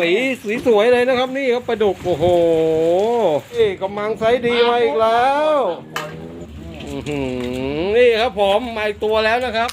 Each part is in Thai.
สีสีสวยเลยนะครับ นี่ครับปลาดุกโอ้โหนี่กำลังไซส์ดีมาอีกแล้วนี่ครับผมมาอีกตัวแล้วนะครับ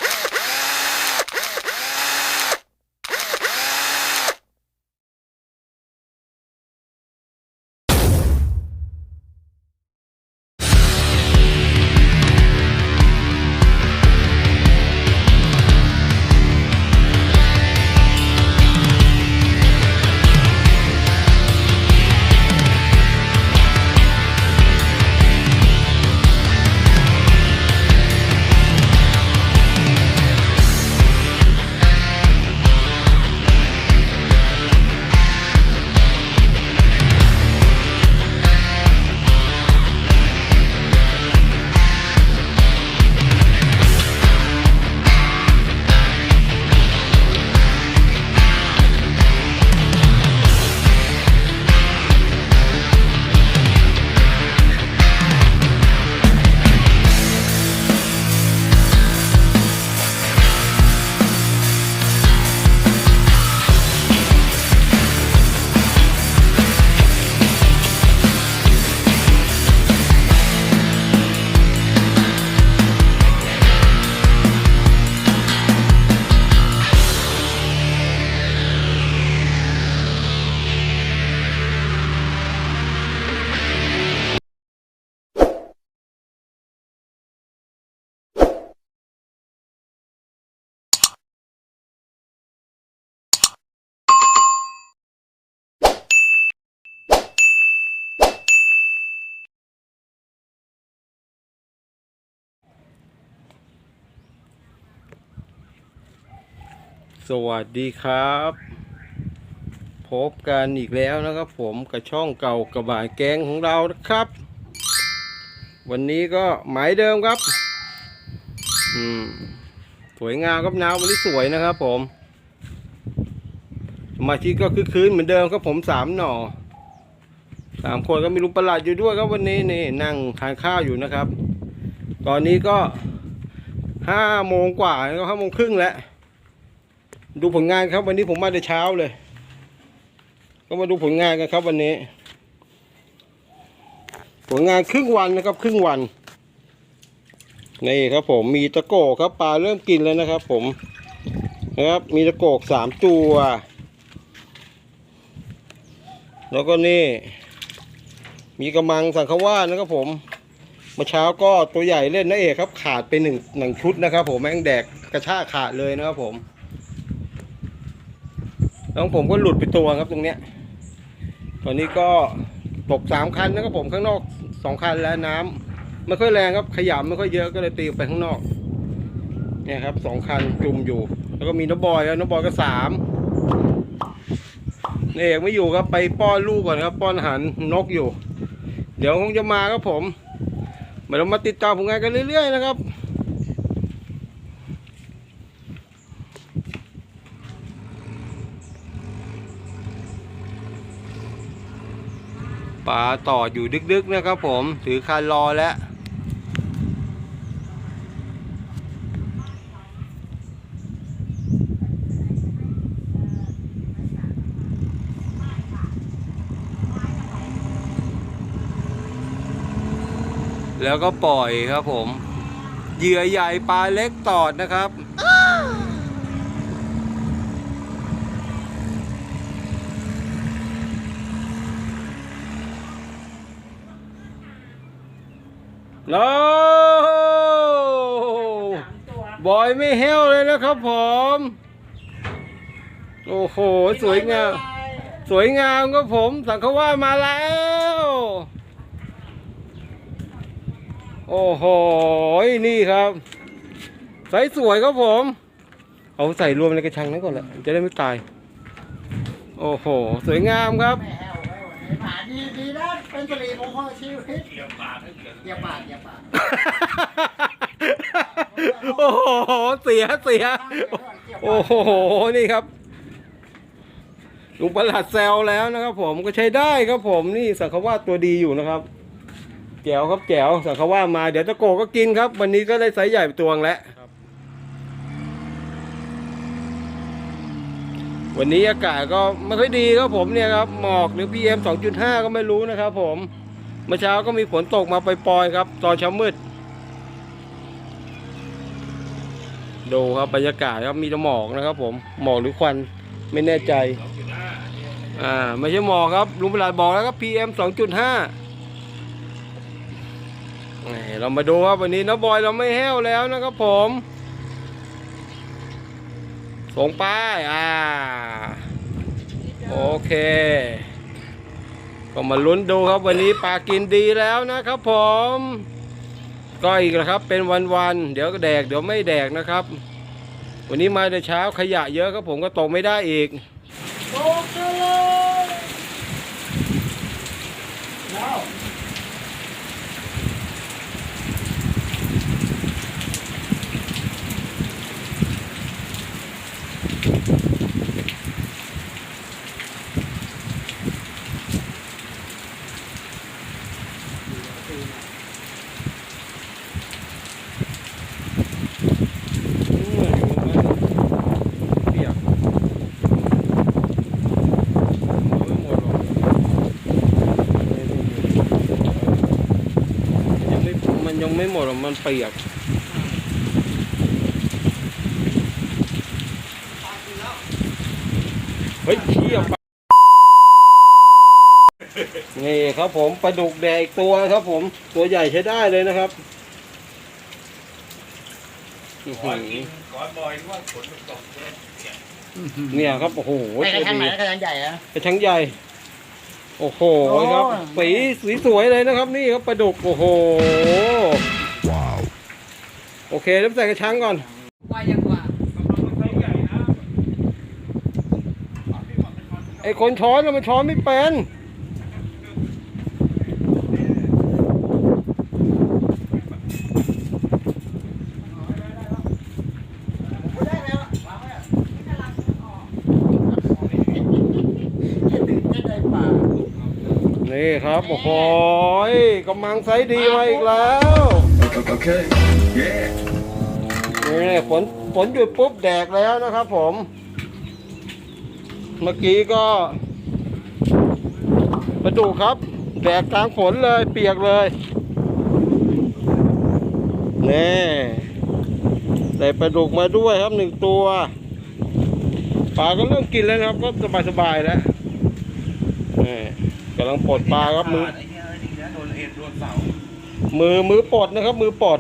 สวัสดีครับ พบกันอีกแล้วนะครับผมกับช่องเก่ากระบะแกงของเรานะครับ วันนี้ก็หมายเดิมครับอืมสวยงามครับน้ำวันนี้สวยนะครับผมสมาชิกก็คือคืนเหมือนเดิมครับผมสามหน่อสามคนก็มีลุงประหลัดอยู่ด้วยครับวันนี้นี่นั่งทานข้าวอยู่นะครับ ตอนนี้ก็ห้าโมงกว่าก็ห้าโมงครึ่งแล้ว ดูผลงานครับ วันนี้ผมมาแต่เช้าเลย ก็มาดูผลงานกันครับ วันนี้ ผลงานครึ่งวันนะครับ ครึ่งวันนี่ครับผมมีตะโกกครับปลาเริ่มกินแล้วนะครับ ผมนะครับ มีตะโกกสามตัว แล้วก็นี่ มีกระมังสังขว่านะครับผมมื่อเช้าก็ตัวใหญ่เล่นนะเอกครับขาดไปหนึ่งหนึ่งชุดนะครับ ผมแม่งแดกกระชากขาดเลยนะครับผม แล้วผมก็หลุดไปตัวครับตรงเนี้ย ตอนนี้ก็ตกสามคันนะครับผมข้างนอกสองคันแล้วน้ำไม่ค่อยแรงครับขยำไม่ค่อยเยอะก็เลยตีไปข้างนอก เนี่ยครับสองคันจุ่มอยู่ แล้วก็มีน้องบอยแล้วน้องบอยก็สามนี่เอกไม่อยู่ครับไปป้อนลูกก่อนครับ ป้อนอาหารนกอยู่ เดี๋ยวคงจะมาครับผมเดี๋ยวเรามาติดตามผลงานกันเรื่อยๆนะครับ ปลาต่ออยู่ดึกๆนะครับผมถือคันรอแล้วแล้วก็ปล่อยครับผม เหยื่อใหญ่ปลาเล็กตอดนะครับ โอ้บอยไม่เฮลเลยนะครับผม โอ้โห สวยงาม สวยงามครับผม สังขว่ามาแล้ว โอ้โห นี่ครับใส่สวยครับผม เอาใส่รวมในกระชังนั้นก่อนแหละจะได้ไม่ตาย โอ้โห สวยงามครับ แห้วไว้วันผ่านดีดีนะ เป็นสิริมงคลชีวิตเหยียบปากเหยียบปากเยียบปากโอ้โห เสียเสีย โอ้โห นี่ครับ ลุงประหลัดแซวแล้วนะครับผมก็ใช้ได้ครับผมนี่สังขว่าตัวดีอยู่นะครับแจ๋วครับแจ๋วสังขว่ามาเดี๋ยวตะโกก็กินครับ วันนี้ก็ได้ไซส์ใหญ่ไปตัวงแล้ว วันนี้อากาศก็ไม่ค่อยดีครับผมเนี่ยครับหมอกหรือ PM 2.5 ก็ไม่รู้นะครับผมเมื่อเช้าก็มีฝนตกมาปล่อยๆครับ ตอนเช้ามืด ดูครับบรรยากาศครับมีแต่หมอกนะครับ ผมหมอกหรือควันไม่แน่ใจอ่าไม่ใช่หมอกครับลุงประหลัดบอกแล้วครับ PM 2.5เรามาดูครับวันนี้น้บอยเราไม่แห้วแล้วนะครับผมส่งป้ายอ่า เค ก็มาลุ้นดูครับวันนี้ปลากินดีแล้วนะครับผมก็อีกแล้วครับเป็นวันๆเดี๋ยวก็แดกเดี๋ยวไม่แดกนะครับ วันนี้มาแต่เช้าขยะเยอะครับผมก็ตกไม่ได้อีกตกเลยแล้ว เปียกยังไม่มัน ยังไม่หมดมันเปียกเฮ้ยเชี่ยปลานี่ครับผมปลาดุกแดกตัวครับผมตัวใหญ่ใช้ได้เลยนะครับอื้อนบอยว่าฝนตกเนี่ยครับโอ้โหไอ้กระชังไหนตัวกระชังใหญ่อะกระชังใหญ่ โอ้โหโอ้ครับสีสีสวยเลยนะครับ นี่ครับปลาดุกโอ้โหว้าวโอเคเริ่มใส่กระชังก่อนว่ายังกว่าไอ้คนช้อนน่ะมันช้อนไม่เป็น ได้แล้ววางไว้อะได้ได้ป่า นี่ครับ โอ้โหกำลังไซส์ดีมาอีกแล้ว Okay. Yeah. นี่ฝนฝนหยุดปุ๊บแดกแล้วนะครับผม เมื่อกี้ก็ปลาดุกครับ แดกกลางฝนเลยเปียกเลย นี่ได้ปลาดุกมาด้วยครับหนึ่งตัวปลาก็เริ่มกินแล้วนะครับ ก็สบายๆแล้วนี่ กำลังปลดปลาครับมือโดนเอ็ดโดนเสามือมือปลดนะครับ มือปลด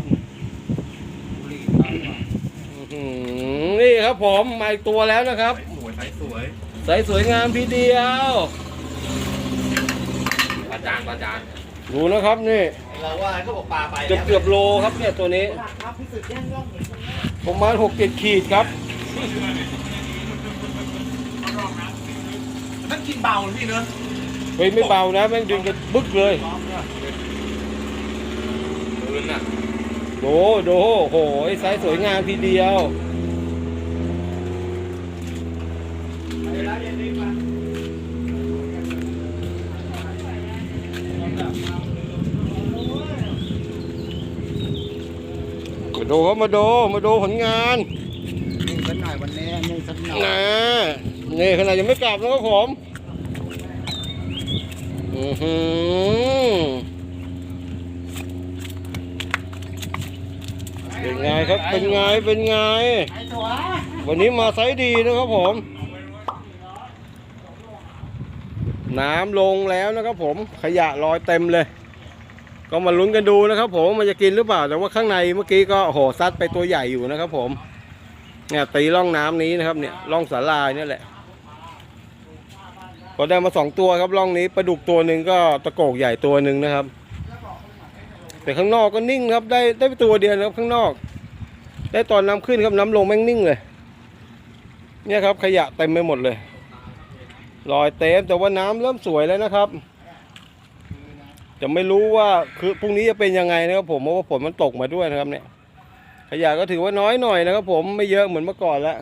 อื้อหือนี่ครับผมมาอีกตัวแล้วนะครับสวยสวยใสสวยงามทีเดียวประจานประจานดูนะครับนี่เราว่าเขาบอกปลาไปเกือบเกือบโลครับเนี่ยตัวนี้ครับพิสุทธิ์ย่างย่องประมาณหกเจ็ดขีดครับมันกินเบาพี่เนอะ เฮ้ยไม่เบานะแม่งดึงกันบึกเลยปืนอะดูดูโอ้โหไซส์สวยงามทีเดียวมาดูครับมาดูมาดูผลงานนี่สักหน่อยวันนี้นี่สักหน่อยนะนี่ขนาดยังไม่กลับนะครับผม อือหือเป็นไงครับ เป็นไง เป็นไง วันนี้มาไซส์ดีนะครับผม น้ำลงแล้วนะครับผม ขยะลอยเต็มเลย ก็มาลุ้นกันดูนะครับผม มันจะกินหรือเปล่า แต่ว่าข้างในเมื่อกี้ก็โอ้โหซัดไปตัวใหญ่อยู่นะครับผม เนี่ยตีร่องน้ำนี้นะครับเนี่ย ร่องสาลายนี่แหละ ก็ได้มาสองตัวครับร่องนี้ปลาดุกตัวหนึ่งก็ตะโกกใหญ่ตัวหนึ่งนะครับ แต่ข้างนอกก็นิ่งครับ ได้ได้ตัวเดียวครับข้างนอก ได้ตอนน้ำขึ้นครับน้ำลงแม่งนิ่งเลย เนี่ยครับขยะเต็มไปหมดเลยลอยเต็มแต่ว่าน้ำเริ่มสวยแล้วนะครับ จะไม่รู้ว่าคือพรุ่งนี้จะเป็นยังไงนะครับผมเพราะว่าฝนมันตกมาด้วยนะครับเนี่ยขยะก็ถือว่าน้อยหน่อยนะครับ ผมไม่เยอะเหมือนเมื่อก่อนแล้ว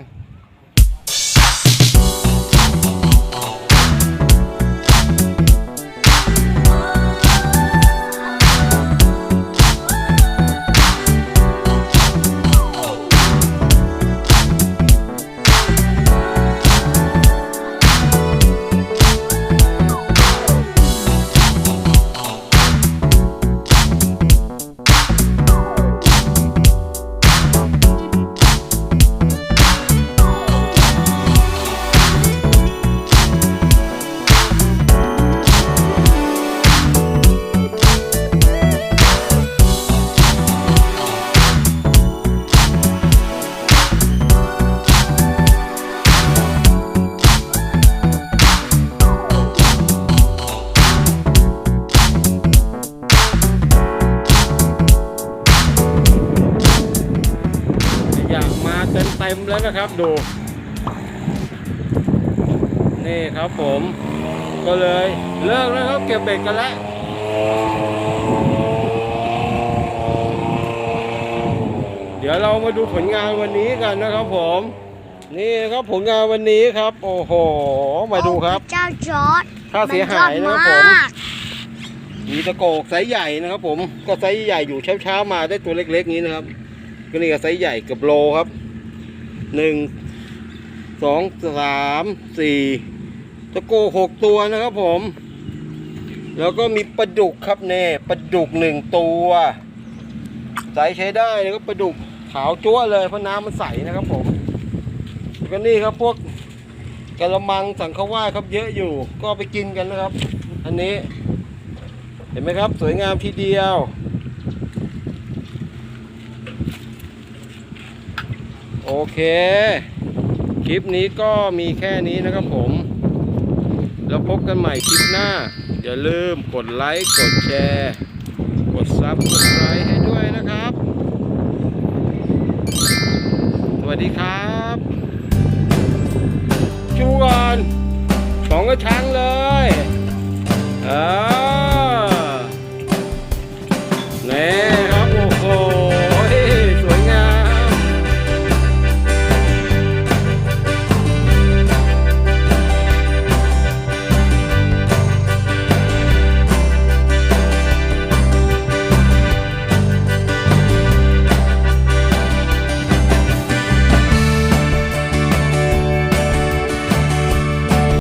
นะครับดู นี่ครับผม ก็เลยเลิกแล้วครับเก็บเบ็ดกันแล้วเดี๋ยวเรามาดูผลงานวันนี้กันนะครับผม นี่ครับผลงานวันนี้ครับ โอ้โห มาดูครับ เจ้าจอร์ดค่าเสียหายนะครับผมนยอดากมีตะโกกไซส์ใหญ่นะครับ ผมก็ไซส์ใหญ่อยู่เช้าๆมาได้ตัวเล็กๆนี้นะครับก็นี่ก็ไซส์ใหญ่เกับโลครับ หนึ่งสองสามสี่ตะโกหกตัวนะครับผม แล้วก็มีปลาดุกครับเน่ปลาดุกหนึ่งตัวไซส์ใช้ได้นะครับปลาดุกขาวจั๊วเลยเพราะน้ำมันใสนะครับผมแล้วก็นี่ครับพวกกระมังสังขว่าครับเยอะอยู่ ก็ไปกินกันนะครับ อันนี้ เห็นไหมครับ สวยงามทีเดียว โอเค คลิปนี้ก็มีแค่นี้นะครับผม แล้วพบกันใหม่คลิปหน้า อย่าลืมกดไลค์ กดแชร์ กดซับกดไลค์ให้ด้วยนะครับ สวัสดีครับชูกอนสองกระชังเลยอ่าแน่